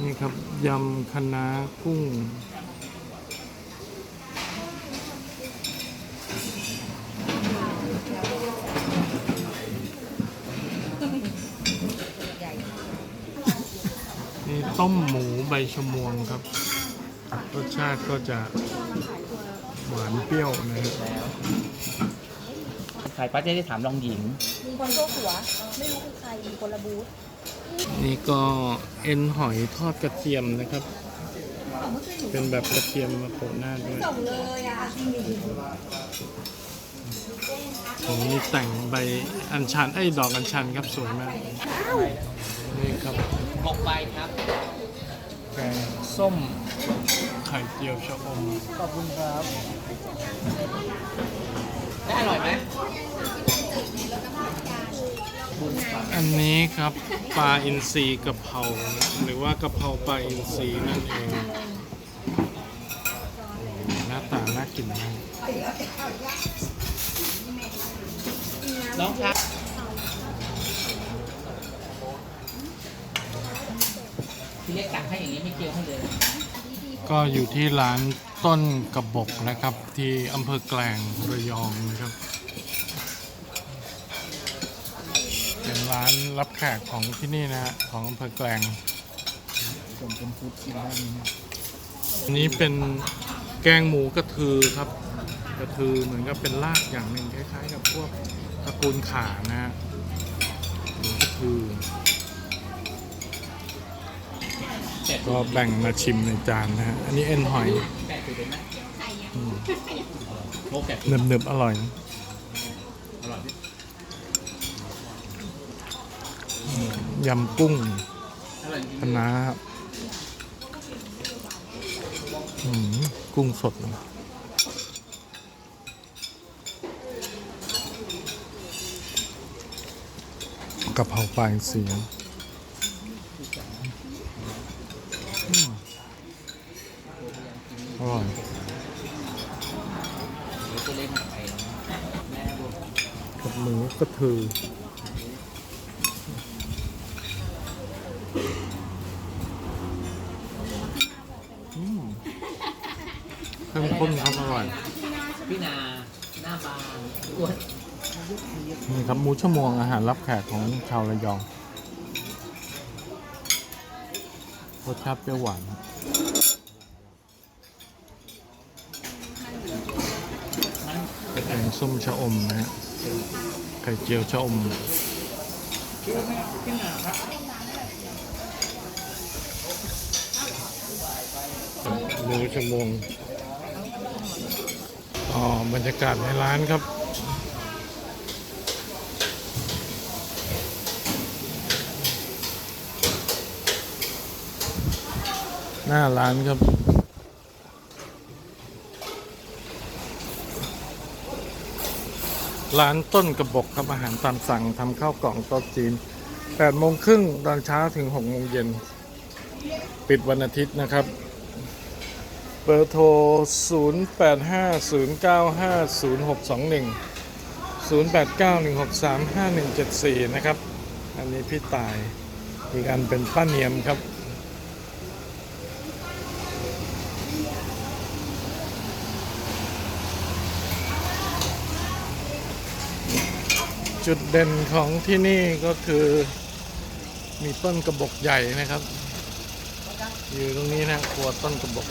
นี่ครับยำคะน้ากุ้ง นี่ต้มหมูใบชะมวงครับ รสชาติก็จะหวานเปรี้ยวนะครับขายป้าจะได้ถามลองหญิง มีคนโชคหัว ไม่รู้คือใคร มีคนละบูธ นี่ก็เอ็นหอยทอดกระเทียมนะครับ เป็นแบบกระเทียมมาโปะหน้าด้วยส่งเลยอะผมมีแต่งใบอัญชันไอ้ยดอกอัญชันครับสวยมาก นี่ครับหกใบครับแกงส้มไข่เจียวชะอม ขอบคุณครับ ได้อร่อยไหม อันนี้ครับปลาอินทรีกะเพราหรือว่ากะเพราปลาอินทรีนั่นเองหน้าตาน่ากินมากน้องครับพี่เล็กตักให้อย่างนี้ไม่เกี่ยวให้เลยก็อยู่ที่ร้านต้นกระบอกนะครับ ที่อำเภอแกลงระยองนะครับ เป็น ร้านรับแขกของที่นี่นะฮะของอำเภอแกลงผมเป็นฟุตกินได้ไหมอันนี้เป็นแกงหมูกระทือครับ กระทือเหมือนกับเป็นรากอย่างหนึ่งคล้ายๆ กับพวกตระกูลขานะฮะหมูกระทือก็แบ่งมาชิมในจานนะฮะอันนี้เอ็นหอยแกะคือเป็นไหมโมแกะหนึบๆอร่อยอร่อย ยำกุ้งคะน้ากุ้งสดนะกะเพราปลายเสียงอร่อยกับหมูกระเทือ อืมเข้มข้นครับอร่อยพี่นา หน้าบางอ้วนนี่ครับหมูชั่วโมงอาหารรับแขกของชาวระยองรสชาติเปรี้ยวหวานครับมันแกงส้มชะอมนะฮะไข่เจียวชะอมพี่นาครับ หมูชั่วโมงอ๋อบรรยากาศในร้านครับหน้าร้านครับ ร้านต้นกระบอกครับอาหารตามสั่งทำข้าวกล่องโต๊ะจีน8โมงครึ่งตอนเช้าถึง6โมงเย็น ปิดวันอาทิตย์นะครับ เบอร์โทร 0850950621 0891635174 นะครับ อันนี้พี่ตาย อีกอันเป็นป้าเนียมครับ จุดเด่นของที่นี่ก็คือมีต้นกระบอกใหญ่นะครับ อยู่ตรงนี้นะครัวต้นกระบอก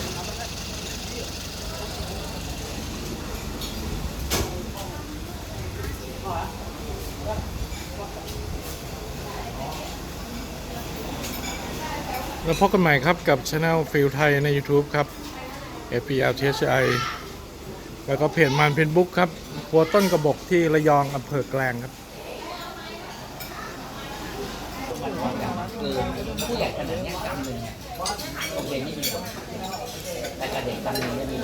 แล้วพบกันใหม่ครับกับช anel ฟิลไทยใน YouTube ครับ FPLTHI แล้วก็เพจมานเพนบุ๊กครับครัวต้นกระบอกที่ระยองอำเภอแกลงครับเกินผู้ใหญ่ขนาดนี้กำหนึ่งโอเคนี่มีผลแต่กระเด็กกำหนึ่งเนี่มี